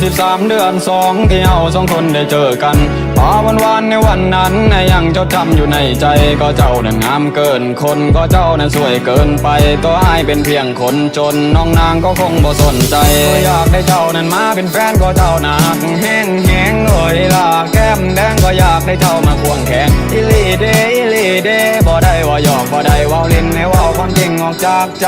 ที่13เดือนสองที่เราสองคนได้เจอกันพอวันวานในวันนั้นยังจดจำอยู่ในใจก็เจ้านั้นงามเกินคนก็เจ้านั้นสวยเกินไปตัวอ้ายเป็นเพียงคนจนน้องนางก็คงบ่สนใจอยากได้เจ้านั้นมาเป็นแฟนก็เจ้าหนักแห้งแห้งเอ่ยล่ะแก้มแดงก็อยากได้เจ้ามาควงแขนอิลีเดอิลีเดบ่ได้ว่าหยอกบ่ได้ว่าเล่นให้ว่าความจริงออกจากใจ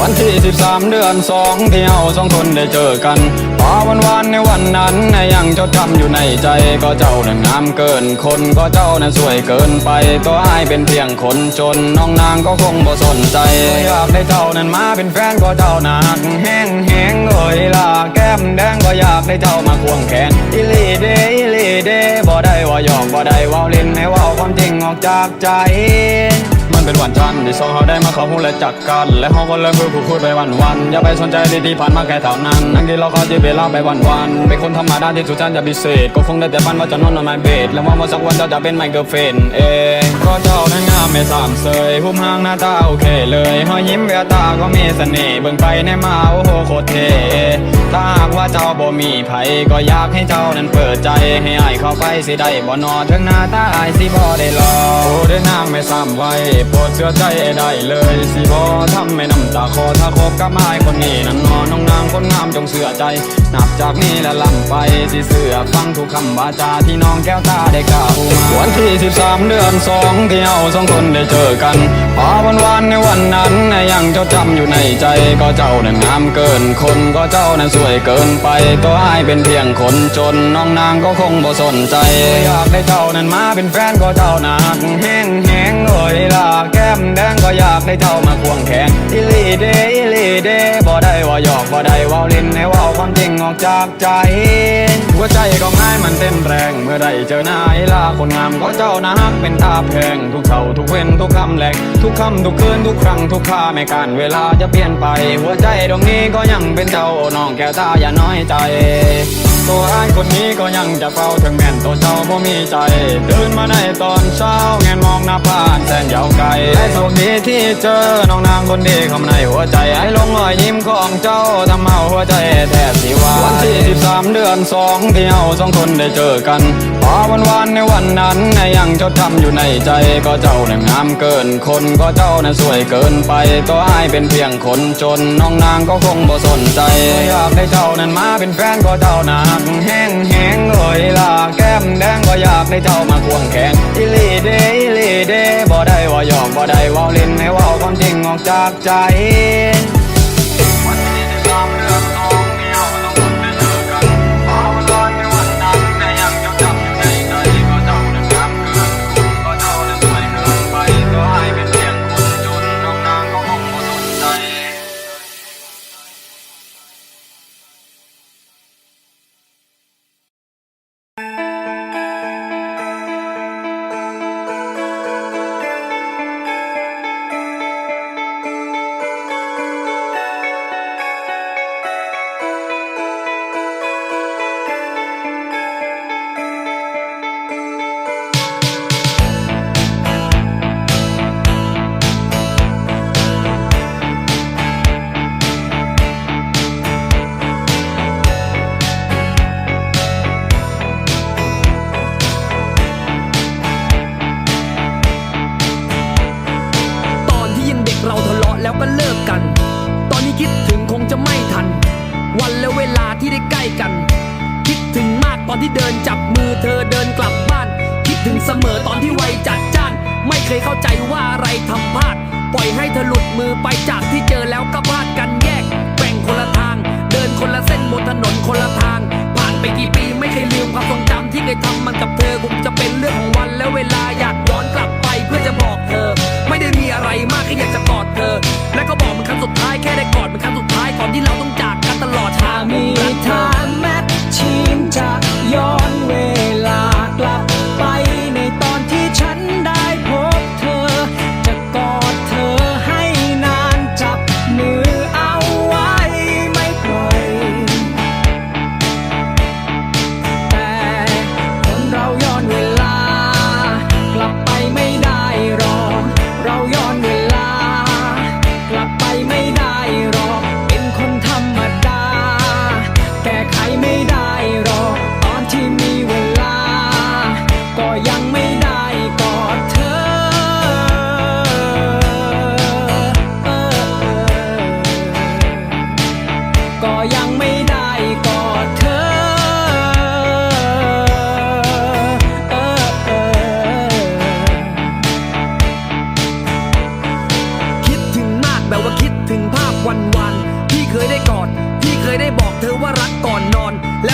วันที่ 13 เดือนสองที่เราสองคนได้เจอกันพอวันวานในวันนั้นยังจดจำอยู่ในใจก็เจ้านั้นงามเกินคนก็เจ้านั้นสวยเกินไปตัวอ้ายเป็นเพียงคนจนน้องนางก็คงบ่สนใจอยากได้เจ้านั้นมาเป็นแฟนก็เจ้าหนักแห้งแห้งเอ่ยล่ะแก้มแดงก็อยากได้เจ้ามาควงแขนอิลีเดอิลีเดบ่ได้ว่าหยอกบ่ได้ว่าเล่นให้ว่าความจริงออกจากใจ เป็นวันจันทร์ที่สองเขาได้มาเขาหูและจักกัน และเขาก็เริ่มพูดพูดไปวันวันอย่าไปสนใจดีที่ผ่านมาแค่เท่านั้นนั่งที่เราเขาจะเวลาไปวันวันเป็นคนธรรมดาที่สุดจันจะพิเศษ ก็คงได้แต่ฝันว่าจะนอนนอนไม้เบดและว่าวันสักวันเจ้าจะเป็นไมเคิลเฟนเองก็เจ้านั้นงามไม่สามเสยหุ้มห้างหน้าตาโอเคเลยหอยยิ้มแววตาก็มีเสน่ห์เบิ่งไปในมาโอ้โหโคตรเท่ถ้าหากว่าเจ้าบ่มีไผก็อยากให้เจ้านั้นเปิดใจให้อายเข้าไปสิได้บ่นอถึงหน้าตาอายสิบ่ได้รอ นางไม่ซ้ำไว้โปรดเชื่อใจได้เลยสิบ่ทำไม่น้ำตาคอถ้าคบกับไอ้ายคนนี้นั้นนอนน้องนางคนงามจงเสื่อใจ นับจากนี้และล่ำไปสิเสือฟังทุกคำวาจาที่น้องแก้วตาได้กล่าวมาวันที่13เดือนสองที่เราสองคนได้เจอกันพอวันวานในวันนั้นยังเจดจำอยู่ในใจก็เจ้านั้นงามเกินคนก็เจ้านั้นสวยเกินไปตัวอ้ายเป็นเพียงคนจนน้องนางก็คงบ่สนใจอยากได้เจ้านั้นมาเป็นแฟนก็เจ้านักแห้งแหงเอ่ยล่ะแก้มแดงก็อยากได้เจ้ามาควงแขนอิลีเดอิลีเดบ่ได้ว่าหยอกบ่ได้ว่าเล่นให้ว่าความจริงออกจากใจหัวใจก็ง่ายมันเต้นแรงเมื่อได้เจอนาไอ้ลาคนงามก็เจ้านะฮักเป็นตาแพงทุกเช้าทุกเว้นทุกคำแหลกทุกคำทุกคืนทุกครั้งทุกค่าไม่การเวลาจะเปลี่ยนไป หัวใจดวงนี้ก็ยังเป็นเจ้าน้องแก้วตาอย่าน้อยใจ ตัวอ้ายคนนี้ก็ยังจะเฝ้าถึงแม่นตัวเจ้าบ่มีใจเดินมาในตอนเช้าแงนมองหน้าผ่านแสนยาวไกลและโชคดีที่เจอน้องนางคนดีเข้ามาในหัวใจไอ้ลงรอยยิ้มของเจ้าทำเอาหัวใจแทบสิวายวันที่13เดือนสองที่เอาสองคนได้เจอกัน อวันวานในวันนั้นยังจดจำอยู่ในใจ ก็เจ้านั้นงามเกินคนก็เจ้านั้นสวยเกินไปตัวอ้ายเป็นเพียงคนจนน้องนางก็คงบ่สนใจอยากได้เจ้านั้นมาเป็นแฟนก็เจ้าหนักแห้งแห้งเอ่ยล่ะแก้มแดงก็อยากได้เจ้ามาควงแขนอิลีเดอิลีเดบ่ได้ว่าหยอกบ่ได้ว่าเล่นให้ว่าความจริงออกจากใจ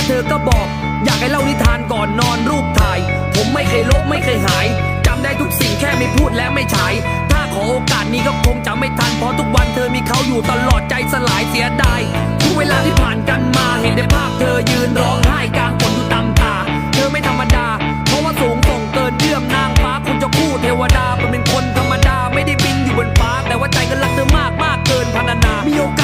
เธอก็บอก อยากให้เล่านิทานก่อนนอนรูปถ่าย ผมไม่เคยลบไม่เคยหายจำได้ทุกสิ่งแค่ไม่พูดและไม่ฉาย ถ้าขอโอกาสนี้ก็คงจำไม่ทัน เพราะทุกวันเธอมีเขาอยู่ตลอดใจสลายเสียดายทุกเวลาที่ผ่านกันมาเห็นได้ภาพเธอยืนร้องไห้กลางฝนอยู่ตามตา เธอไม่ธรรมดา เพราะว่าสูงส่งเกินเยื่อมนางฟ้าคงจะคู่เทวดาเป็นคนธรรมดาไม่ได้บินอยู่บนฟ้า แต่ว่าใจก็รักเธอมากมากเกินพรรณนามีโอก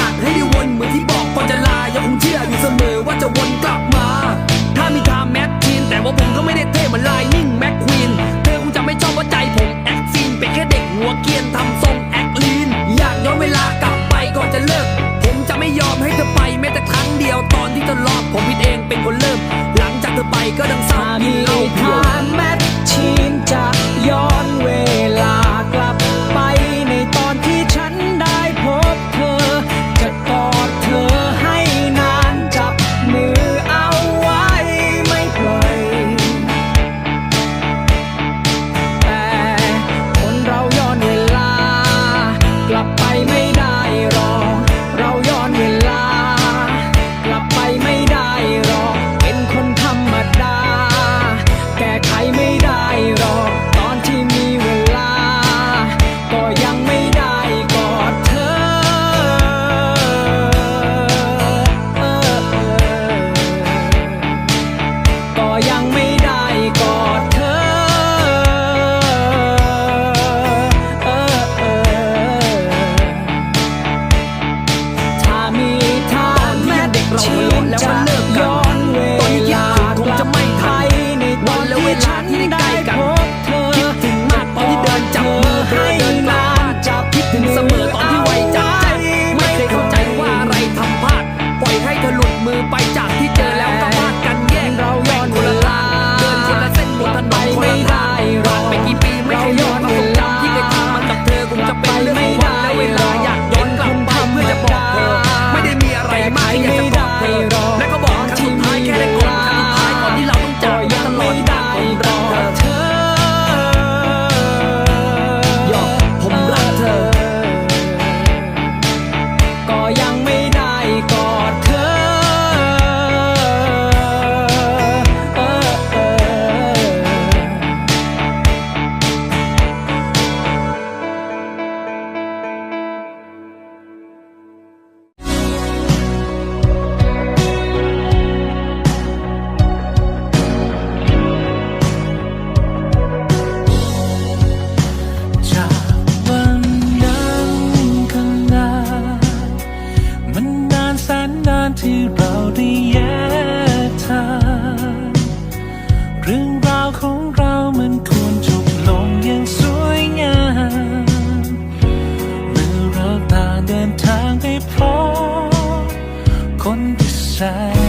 าส ที่เราได้แยกทางเรื่องราวของเรามันควรจบลงอย่างสวยงามเมื่อเราต่างเดินทางไปพร้อมคนที่ใช่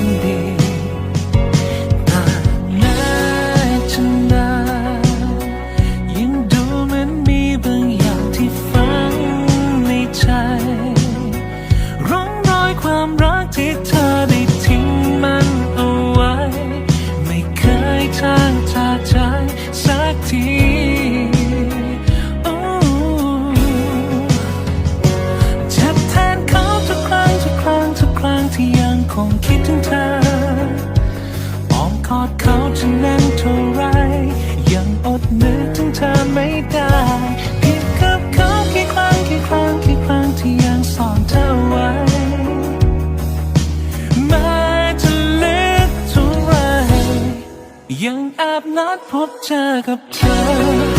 ใจสักที บนัดพบเจอกับเธอ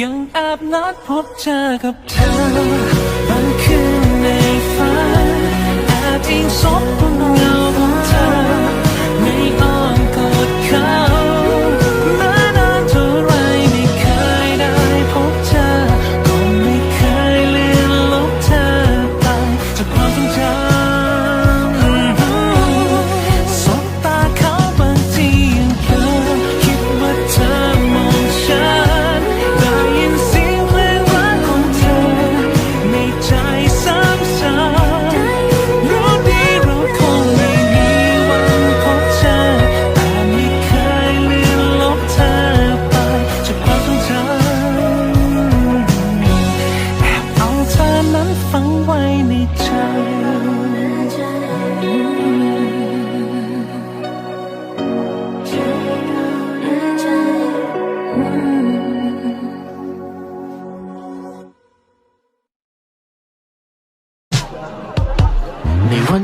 ยังแอบนัดพบเจอกับเธอบางคืนในฝันแอบอิงสบ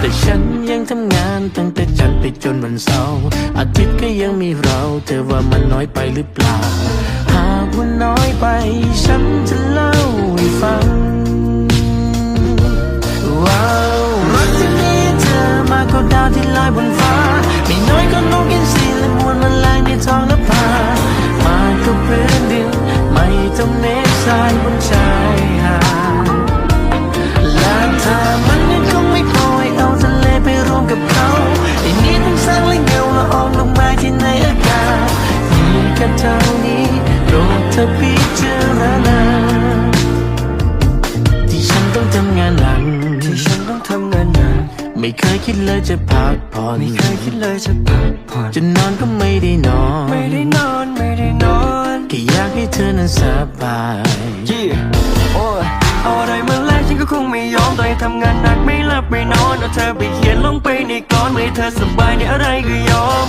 แต่ฉันยังทำงานตั้งแต่จันทร์ไปจนวันเสาร์อาทิตย์ก็ยังมีเรา เธอว่ามันน้อยไปหรือเปล่า หากว่าน้อยไป ฉันจะเล่าให้ฟัง ว้าวรักที่มีเธอมากกว่าดาวที่ลอยบนฟ้า ไม่น้อยก็นกอินทรีและมวลมันแรงในท้องนภามากกว่าพื่อนดิน ไม่ต้องเนบทรายบนชายหาดและเธอ คิดเลยจะพักผ่อนไม่เคยคิดเลยจะพักผ่อนจะนอนก็ไม่ได้นอน ไม่ได้นอนไม่ได้นอนแค่อยากให้เธอนั้นสบาย yeah. โอ้เอาอะไรมาแลกฉันก็คงไม่ยอมต่อยทำงานหนักไม่หลับไม่นอนเอาเธอไปเขียนลงไปในกลอนเมื่อเธอสบายในอะไรก็ยอม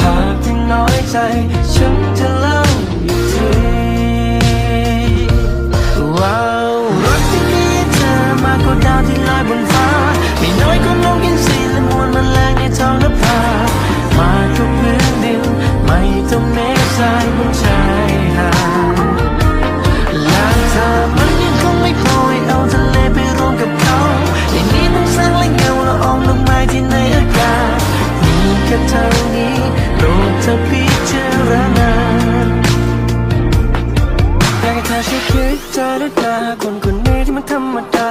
หากที่น้อยใจ ฉันจะเล่าอีกทีว้าวรถที่มีเธอมากกว่ดาวที่ลอยบนฟ้า ไม่น้อยก็ลงกินสิ และมวลแมลงในท้องนภามาทุกพื้นดินไม่ต้องเมฆทรายบนชายหาดล้วเธอมันยังคงไม่พอให้เอาทะเลไปรวมกับเขาในนี้ต้องสร้างและเงาละอองดอกไม้ที่ในอากาศมีแค่เท่านี้โปรดเธอพิจารณาอยากให้เธอช่วยคิดเจรจาคนคนนี้ที่มันธรรมดา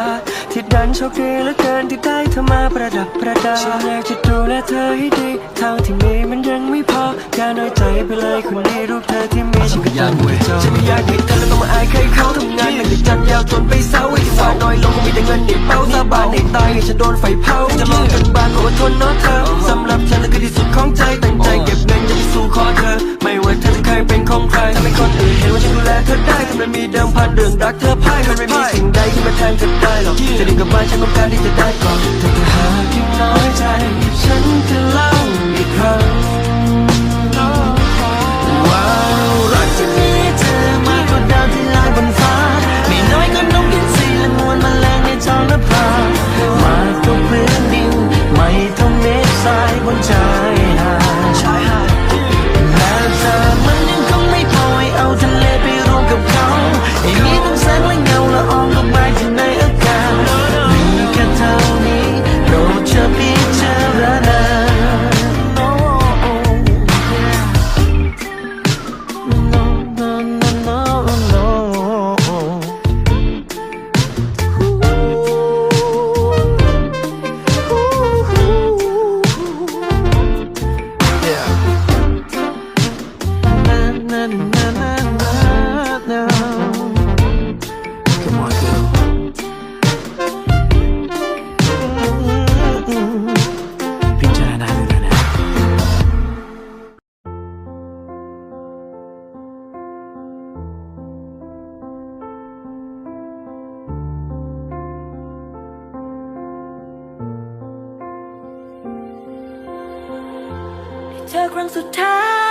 ที่ดันโชคดีเหลือเกินที่ได้เธอมาประดับประดาฉันอยากจะดูแลเธอให้ดีเท่าที่มีมันยังไม่พออย่าน้อยใจไปเลยคนนี้รูปเธอที่มีฉันก็ยังไม่จบฉันไม่อยากให้เธอต้องมาอายใครเขาทำงานหนักจากจันยาวจนไปเศร้าไอ้ที่ฝากน้อยลงก็มีแต่เงินในเป้าสาบานให้ตายให้ฉันโดนไฟเผาจะลองจนบานขออดทนเนาะเธอสำหรับฉันนั่นคือที่สุดของใจตั้งใจเก็บเงินจะไปสู่ขอเธอ ไม่ว่าเธอจะเคยเป็นของใครถ้าเป็นคนอื่นเห็นว่าฉันดูแลเธอได้ถ้ามันมีเดิมพันเรื่องรักเธอพ่ายมันไม่มีสิ่งใดที่มาแทนเธอได้หรอกจะดีกับบ้านฉันต้องการที่จะได้ก่อนแต่ถ้าหากยังน้อยใจ ฉันจ เธอครั้งสุดท้าย